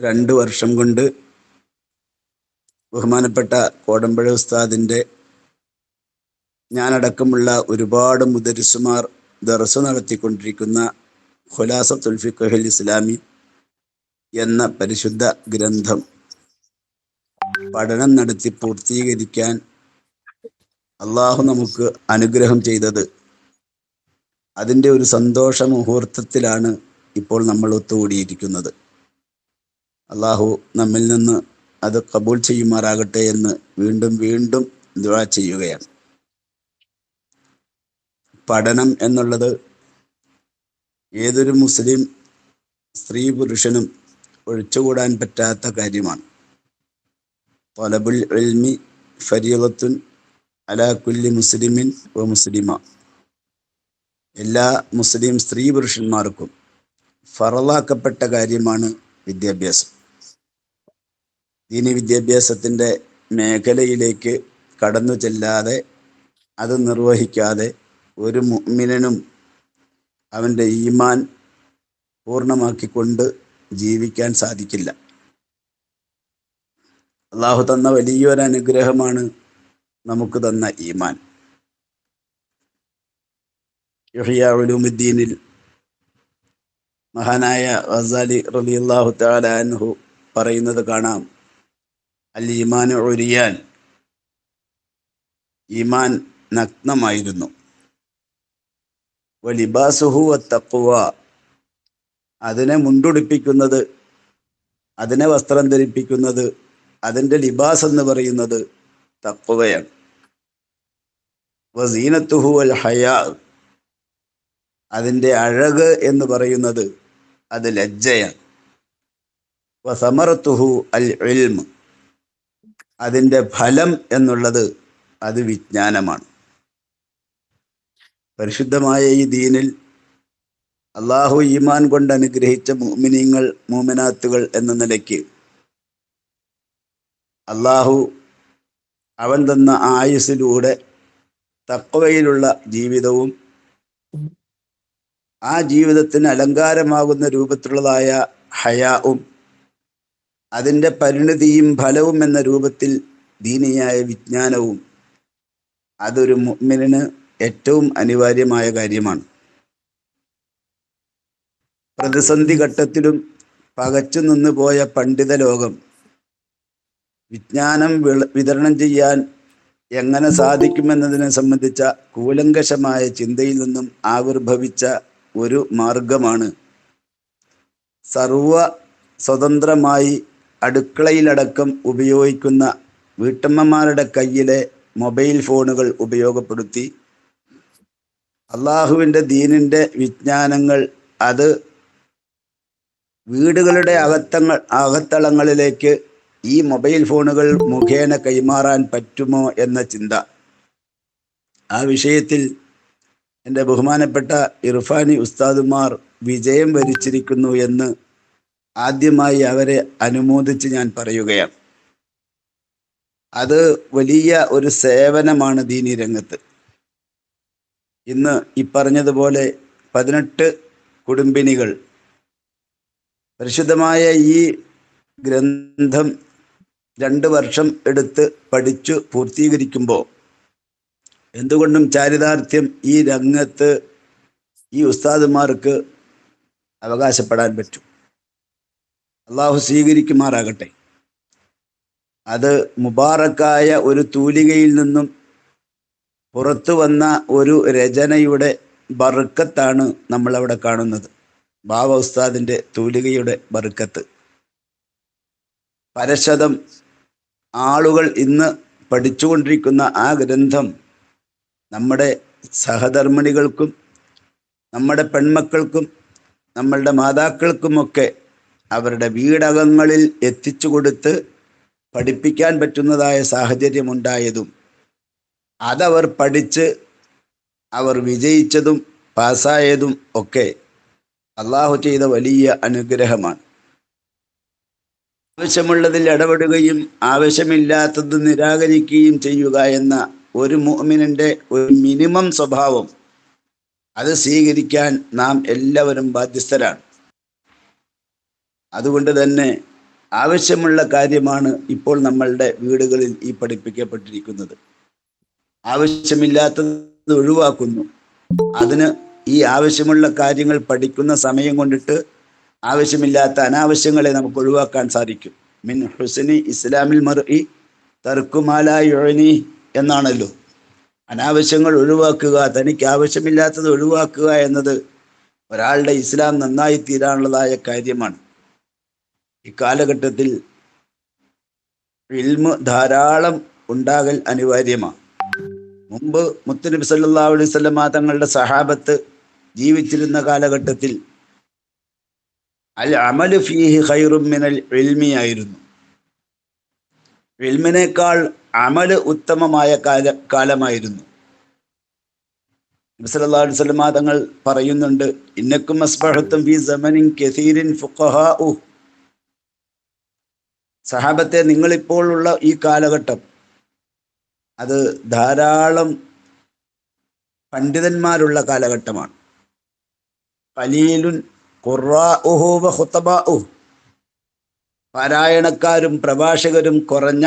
രണ്ട് വർഷം കൊണ്ട് ബഹുമാനപ്പെട്ട കോടമ്പഴ ഉസ്താദിന്റെ ഞാനടക്കമുള്ള ഒരുപാട് മുദരിസുമാർ ദർസ് നടത്തിക്കൊണ്ടിരിക്കുന്ന ഖുലാസ തുൽഫിഖുൽ ഇസ്ലാമി എന്ന പരിശുദ്ധ ഗ്രന്ഥം പഠനം നടത്തി പൂർത്തീകരിക്കാൻ അള്ളാഹു നമുക്ക് അനുഗ്രഹം ചെയ്തത്. അതിന്റെ ഒരു സന്തോഷ മുഹൂർത്തത്തിലാണ് ഇപ്പോൾ നമ്മൾ ഒത്തുകൂടിയിരിക്കുന്നത്. അള്ളാഹു നമ്മിൽ നിന്ന് അത് കബൂൾ ചെയ്യുമാറാകട്ടെ എന്ന് വീണ്ടും വീണ്ടും ദുആ ചെയ്യുകയാണ്. പഠനം എന്നുള്ളത് ഏതൊരു മുസ്ലിം സ്ത്രീ പുരുഷനും ഒഴിച്ചുകൂടാൻ പറ്റാത്ത കാര്യമാണ്. തൊലബുൽ എൽമി ഫരീലത്തുൻ അലാ കുല്ലി മുസ്ലിമിൻ വ മുസ്ലിമ. എല്ലാ മുസ്ലിം സ്ത്രീ പുരുഷന്മാർക്കും ഫറലാക്കപ്പെട്ട കാര്യമാണ് വിദ്യാഭ്യാസം. ദീനി വിദ്യാഭ്യാസത്തിന്റെ മേഖലയിലേക്ക് കടന്നു ചെല്ലാതെ അത് നിർവഹിക്കാതെ ഒരു മുഅ്മിനനും അവന്റെ ഈമാൻ പൂർണമാക്കിക്കൊണ്ട് ജീവിക്കാൻ സാധിക്കില്ല. അള്ളാഹു തന്ന വലിയൊരു അനുഗ്രഹമാണ് നമുക്ക് തന്ന ഈമാൻ. യഹിയ ഉലൂമുദ്ദീനിൽ മഹാനായ വസാലി റളിയല്ലാഹു തആല അൻഹു പറയുന്നത് കാണാം. അൽ ഈമാൻ ഒരിയാൻ ഈമാൻ നഗ്നമായിരുന്നു. വലിബാസുഹു തക്കുവ അതിനെ മുണ്ടുടിപ്പിക്കുന്നത് അതിനെ വസ്ത്രം ധരിപ്പിക്കുന്നത് അതിന്റെ ലിബാസ് എന്ന് പറയുന്നത് തക്കുവയാണ് വസീനത്തുഹു അൽ ഹയാ. അതിന്റെ അഴക് എന്ന് പറയുന്നത് അത് ലജ്ജയാണ്. സമർത്തുഹു അൽ ഇൽമ്. അതിന്റെ ഫലം എന്നുള്ളത് അത് വിജ്ഞാനമാണ്. പരിശുദ്ധമായ ഈ ദീനിൽ അള്ളാഹു ഈമാൻ കൊണ്ട് അനുഗ്രഹിച്ച മോമിനിങ്ങൾ മൂമിനാത്തുകൾ എന്ന നിലയ്ക്ക് അള്ളാഹു അവൻ തന്ന ആയുസ്സിലൂടെ തക്കവയിലുള്ള ജീവിതവും ആ ജീവിതത്തിന് അലങ്കാരമാകുന്ന രൂപത്തിലുള്ളതായ ഹയാവും അതിന്റെ പരിണിതിയും ഫലവും എന്ന രൂപത്തിൽ ദീനിയായ വിജ്ഞാനവും അതൊരു മുഅ്മിനിന് ഏറ്റവും അനിവാര്യമായ കാര്യമാണ്. പ്രതിസന്ധി ഘട്ടത്തിലും പകച്ചു നിന്ന് പോയ പണ്ഡിത ലോകം വിജ്ഞാനം വിതരണം ചെയ്യാൻ എങ്ങനെ സാധിക്കുമെന്നതിനെ സംബന്ധിച്ച കൂലങ്കഷമായ ചിന്തയിൽ നിന്നും ആവിർഭവിച്ച ഒരു മാർഗമാണ്. സർവ സ്വതന്ത്രമായി അടുക്കളയിലടക്കം ഉപയോഗിക്കുന്ന വീട്ടമ്മമാരുടെ കയ്യിലെ മൊബൈൽ ഫോണുകൾ ഉപയോഗപ്പെടുത്തി. അള്ളാഹുവിന്റെ ദീനിന്റെ വിജ്ഞാനങ്ങൾ അത് വീടുകളുടെ അകത്തങ്ങൾ അകത്തളങ്ങളിലേക്ക് ഈ മൊബൈൽ ഫോണുകൾ മുഖേന കൈമാറാൻ പറ്റുമോ എന്ന ചിന്ത. ആ വിഷയത്തിൽ എന്റെ ബഹുമാനപ്പെട്ട ഇർഫാനി ഉസ്താദുമാർ വിജയം വരിച്ചിരിക്കുന്നു എന്ന് ആദ്യമായി അവരെ അനുമോദിച്ച് ഞാൻ പറയുകയാണ്. അത് വലിയ ഒരു സേവനമാണ് ദീനി രംഗത്ത്. ഇന്ന് ഈ പറഞ്ഞതുപോലെ പതിനെട്ട് കുടുംബിനികൾ പരിശുദ്ധമായ ഈ ഗ്രന്ഥം രണ്ട് വർഷം എടുത്ത് പഠിച്ചു പൂർത്തീകരിക്കുമ്പോൾ എന്തുകൊണ്ടും ചാരിതാർത്ഥ്യം ഈ രംഗത്ത് ഈ ഉസ്താദുമാർക്ക് അവകാശപ്പെടാൻ പറ്റും. അള്ളാഹു സ്വീകരിക്കുമാറാകട്ടെ. അത് മുബാറക്കായ ഒരു തൂലികയിൽ നിന്നും പുറത്തു വന്ന ഒരു രചനയുടെ ബറുക്കത്താണ് നമ്മളവിടെ കാണുന്നത്. ബാബ ഉസ്താദിന്റെ തൂലികയുടെ ബറുക്കത്ത് പരശതം ആളുകൾ ഇന്ന് പഠിച്ചുകൊണ്ടിരിക്കുന്ന ആ ഗ്രന്ഥം നമ്മുടെ സഹധർമ്മിണികൾക്കും നമ്മുടെ പെൺമക്കൾക്കും നമ്മളുടെ മാതാക്കൾക്കുമൊക്കെ അവരുടെ വീടകങ്ങളിൽ എത്തിച്ചു കൊടുത്ത് പഠിപ്പിക്കാൻ പറ്റുന്നതായ സാഹചര്യമുണ്ടായതും അതവർ പഠിച്ച് അവർ വിജയിച്ചതും പാസ്സായതും ഒക്കെ അള്ളാഹു ചെയ്ത വലിയ അനുഗ്രഹമാണ്. ആവശ്യമുള്ളതിൽ ഇടപെടുകയും ആവശ്യമില്ലാത്തത് നിരാകരിക്കുകയും ചെയ്യുക എന്ന ഒരു മുഅ്മിനിന്റെ ഒരു മിനിമം സ്വഭാവം അത് സ്വീകരിക്കാൻ നാം എല്ലാവരും ബാധ്യസ്ഥരാണ്. അതുകൊണ്ട് തന്നെ ആവശ്യമുള്ള കാര്യമാണ് ഇപ്പോൾ നമ്മളുടെ വീടുകളിൽ ഈ പഠിപ്പിക്കപ്പെട്ടിരിക്കുന്നത്. ആവശ്യമില്ലാത്തത് ഒഴിവാക്കുന്നു. അതിന് ഈ ആവശ്യമുള്ള കാര്യങ്ങൾ പഠിക്കുന്ന സമയം കൊണ്ടിട്ട് ആവശ്യമില്ലാത്ത അനാവശ്യങ്ങളെ നമുക്ക് ഒഴിവാക്കാൻ സാധിക്കും. മിൻ ഹുസനി ഇസ്ലാമിൽ മറി തർക്കുമാലായൊഴനി എന്നാണല്ലോ. അനാവശ്യങ്ങൾ ഒഴിവാക്കുക തനിക്ക് ആവശ്യമില്ലാത്തത് ഒഴിവാക്കുക എന്നത് ഒരാളുടെ ഇസ്ലാം നന്നായി തീരാനുള്ളതായ കാര്യമാണ്. ഇക്കാലഘട്ടത്തിൽ ഇൽമ് ധാരാളം ഉണ്ടാകൽ അനിവാര്യമാണ്. മുമ്പ് മുത്തുനബി സല്ലാ അലൈവല്ല തങ്ങളുടെ സഹാബത്ത് ജീവിച്ചിരുന്ന കാലഘട്ടത്തിൽ അൽ അമൽ ഫീഹി ഖൈറും മിനൽ ഇൽമിയായിരുന്നു ഇൽമിനേക്കാൾ അമൽ ഉത്തമമായ കാല കാലമായിരുന്നു. നബി സല്ലല്ലാഹു അലൈഹി വസല്ലമ തങ്ങൾ പറയുന്നുണ്ട് ഇന്നക്കും അസ്ബഹത്തും ഫി സമനിൻ കസീരിൻ ഫുഖഹാഉ. സഹാബത്തെ നിങ്ങളിപ്പോഴുള്ള ഈ കാലഘട്ടം അത് ധാരാളം പണ്ഡിതന്മാരുള്ള കാലഘട്ടമാണ്. കലീലുൻ ഖുറാഉഹു വ പാരായണക്കാരും പ്രഭാഷകരും കുറഞ്ഞ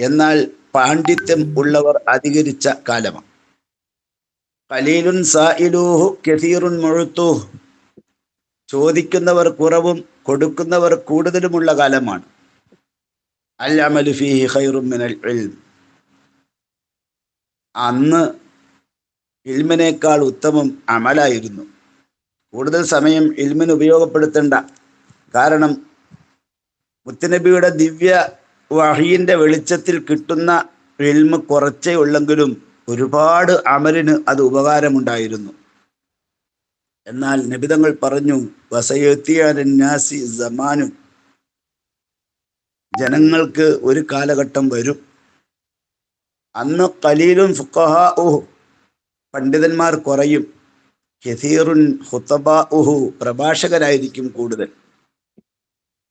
എന്നാൽ പാണ്ഡിത്യം ഉള്ളവർ അധികരിച്ച കാലമാണ്. കലീലുൻ സായിലൂഹു കസീറുൻ മുഴുത്തൂഹ്. ചോദിക്കുന്നവർ കുറവും കൊടുക്കുന്നവർ കൂടുതലുമുള്ള കാലമാണ്. അൽ അമലു ഫീഹി മിനൽ അന്ന് ഇൽമിനേക്കാൾ ഉത്തമം അമലായിരുന്നു. കൂടുതൽ സമയം ഇൽമിന് ഉപയോഗപ്പെടുത്തേണ്ട കാരണം മുത്തനബിയുടെ ദിവ്യ വഹീന്റെ വെളിച്ചത്തിൽ കിട്ടുന്ന എൽമ് കുറച്ചേ ഉള്ളെങ്കിലും ഒരുപാട് അമലിന് അത് ഉപകാരമുണ്ടായിരുന്നു. എന്നാൽ നബിതങ്ങൾ പറഞ്ഞു വസയത്തിയാരന്യാസി സമാനും ജനങ്ങൾക്ക് ഒരു കാലഘട്ടം വരും. അന്ന് കലീലും ഫുക്കഹാഉഹു പണ്ഡിതന്മാർ കുറയും. കെസീറുൻ ഹുത്തബാഉഹു പ്രഭാഷകരായിരിക്കും കൂടുതൽ.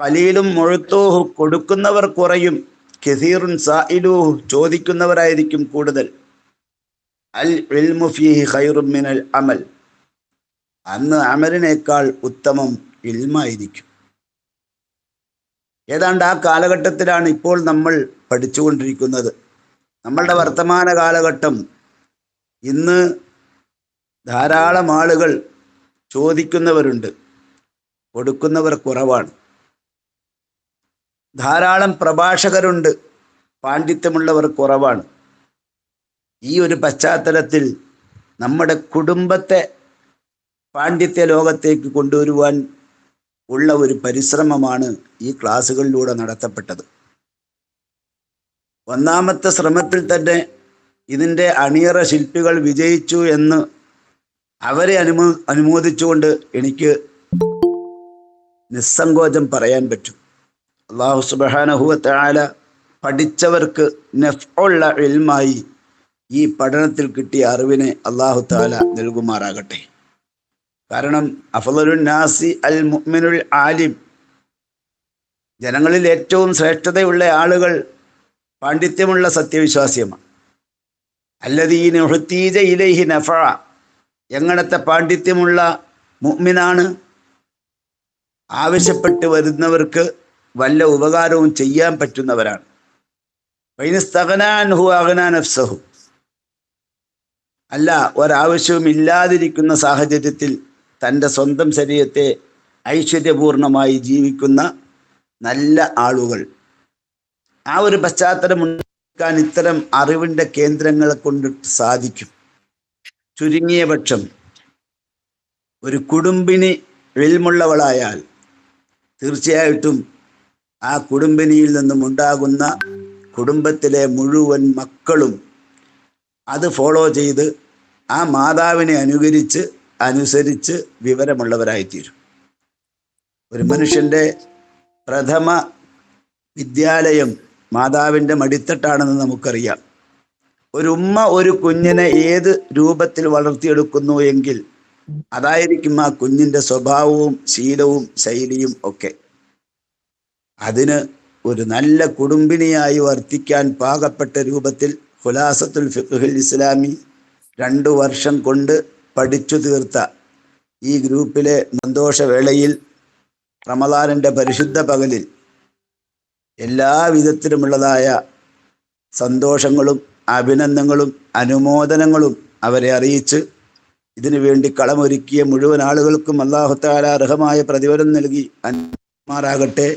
കലീലും മുഴുത്തോഹു കൊടുക്കുന്നവർ കുറയും. കെസീറുൻ സായിലൂഹു ചോദിക്കുന്നവരായിരിക്കും കൂടുതൽ. അൽ ഇൽമു ഫീഹി ഖൈറും മിനൽ അമൽ. അന്ന് അമലിനേക്കാൾ ഉത്തമം ഇൽമായിരിക്കും. ഏതാണ്ട് ആ കാലഘട്ടത്തിലാണ് ഇപ്പോൾ നമ്മൾ പഠിച്ചുകൊണ്ടിരിക്കുന്നത്. നമ്മളുടെ വർത്തമാന കാലഘട്ടം. ഇന്ന് ധാരാളം ആളുകൾ ചോദിക്കുന്നവരുണ്ട്. കൊടുക്കുന്നവർ കുറവാണ്. ധാരാളം പ്രഭാഷകരുണ്ട്. പാണ്ഡിത്യമുള്ളവർ കുറവാണ്. ഈ ഒരു പശ്ചാത്തലത്തിൽ നമ്മുടെ കുടുംബത്തെ പാണ്ഡിത്യ ലോകത്തേക്ക് കൊണ്ടുവരുവാൻ ഉള്ള ഒരു പരിശ്രമമാണ് ഈ ക്ലാസ്സുകളിലൂടെ നടത്തപ്പെട്ടത്. ഒന്നാമത്തെ ശ്രമത്തിൽ തന്നെ ഇതിന്റെ അണിയറ ശില്പികൾ വിജയിച്ചു എന്ന് അവരെ അനുമോ അനുമോദിച്ചുകൊണ്ട് എനിക്ക് നിസ്സങ്കോചം പറയാൻ പറ്റും. അള്ളാഹു സുബാനഹുവല പഠിച്ചവർക്ക് നെഫുള്ള ഇൽമായി ഈ പഠനത്തിൽ കിട്ടിയ അറിവിനെ അള്ളാഹു താല നൽകുമാറാകട്ടെ. കാരണം അഫലുൽ നാസി അൽ മുഅ്മിനുൽ ആലിം ജനങ്ങളിൽ ഏറ്റവും ശ്രേഷ്ഠതയുള്ള ആളുകൾ പാണ്ഡിത്യമുള്ള സത്യവിശ്വാസിയമാണ്. അല്ലദീന ഉഹത്തീജ ഇലൈഹി നഫ എങ്ങനത്തെ പാണ്ഡിത്യമുള്ള മുഅ്മിനാണ് ആവശ്യപ്പെട്ട് വരുന്നവർക്ക് വല്ല ഉപകാരവും ചെയ്യാൻ പറ്റുന്നവരാണ്. അല്ല ഒരാവശ്യവും ഇല്ലാതിരിക്കുന്ന സാഹചര്യത്തിൽ തന്റെ സ്വന്തം ശരീരത്തെ ഐശ്വര്യപൂർണമായി ജീവിക്കുന്ന നല്ല ആളുകൾ. ആ ഒരു പശ്ചാത്തലം ഉണ്ടാക്കാൻ ഇത്തരം അറിവിന്റെ കേന്ദ്രങ്ങളെ കൊണ്ട് സാധിക്കും. ചുരുങ്ങിയ പക്ഷം ഒരു കുടുംബിനി എൽമുള്ളവളായാൽ തീർച്ചയായിട്ടും ആ കുടുംബിനിയിൽ നിന്നും ഉണ്ടാകുന്ന കുടുംബത്തിലെ മുഴുവൻ മക്കളും അത് ഫോളോ ചെയ്ത് ആ മാതാവിനെ അനുകരിച്ച് അനുസരിച്ച് വിവരമുള്ളവരായിത്തീരും. ഒരു മനുഷ്യന്റെ പ്രഥമ വിദ്യാലയം മാതാവിന്റെ മടിത്തട്ടാണെന്ന് നമുക്കറിയാം. ഒരു ഉമ്മ ഒരു കുഞ്ഞിനെ ഏത് രൂപത്തിൽ വളർത്തിയെടുക്കുന്നു എങ്കിൽ അതായിരിക്കും ആ കുഞ്ഞിന്റെ സ്വഭാവവും ശീലവും ശൈലിയും ഒക്കെ. അതിന് ഒരു നല്ല കുടുംബിനിയായി വർത്തിക്കാൻ പാകപ്പെട്ട രൂപത്തിൽ ഖുലാസത്തുൽ ഫിഖുൽ ഇസ്ലാമി രണ്ടു വർഷം കൊണ്ട് പഠിച്ചു തീർത്ത ഈ ഗ്രൂപ്പിലെ സന്തോഷവേളയിൽ റമദാനിന്റെ പരിശുദ്ധ പകലിൽ എല്ലാ വിധത്തിലുമുള്ളതായ സന്തോഷങ്ങളും അഭിനന്ദനങ്ങളും അനുമോദനങ്ങളും അവരെ അറിയിച്ച് ഇതിനു വേണ്ടി കളമൊരുക്കിയ മുഴുവൻ ആളുകൾക്കും അള്ളാഹുത്താല അർഹമായ പ്രതിഫലം നൽകി. അനുമാറാകട്ടെ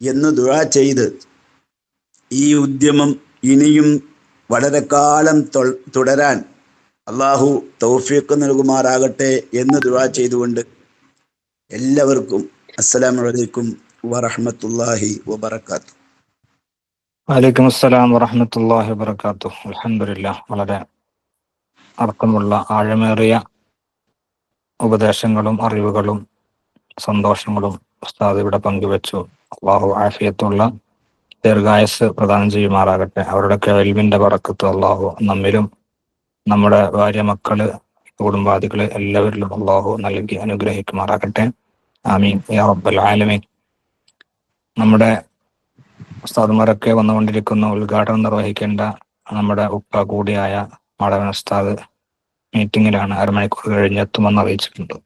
എന്ന് ദുഴ ചെയ്ത് ഈ ഉദ്യമം ഇനിയും വളരെ കാലം തുടരാൻ അള്ളാഹു തൗഫീഖ് നൽകുമാറാകട്ടെ എന്ന് ദുഴ ചെയ്തുകൊണ്ട് എല്ലാവർക്കും അസ്സലാമു വലൈക്കും വറഹ്മത്തുള്ളാഹി വബർക്കാത്തു വലൈക്കും അസ്സലാം വറഹമത്തല്ലാഹി വബർക്കാത്തു അലഹമില്ല വളരെ അർത്ഥമുള്ള ആഴമേറിയ ഉപദേശങ്ങളും അറിവുകളും സന്തോഷങ്ങളും ഉസ്താദ് ഇവിടെ പങ്കുവെച്ചു. അള്ളാഹു ആഫിയത്തുള്ള ദീർഘായസ് പ്രദാനം ചെയ്യുമാറാകട്ടെ. അവരുടെ കേൾവിന്റെ പറക്കത്ത് അള്ളാഹു നമ്മിലും നമ്മുടെ ഭാര്യ മക്കൾ കുടുംബാദികൾ എല്ലാവരിലും അള്ളാഹു നൽകി അനുഗ്രഹിക്കുമാറാകട്ടെ. ആമീൻ. യാ ആലമീൻ. നമ്മുടെ ഉസ്താദുമാരൊക്കെ വന്നുകൊണ്ടിരിക്കുന്ന ഉദ്ഘാടനം നിർവഹിക്കേണ്ട നമ്മുടെ ഉപ്പ കൂടിയായ മാടവൻ ഉസ്താദ് മീറ്റിംഗിലാണ് അരമണിക്കൂർ കഴിഞ്ഞ് എത്തുമെന്ന് അറിയിച്ചിട്ടുണ്ട്.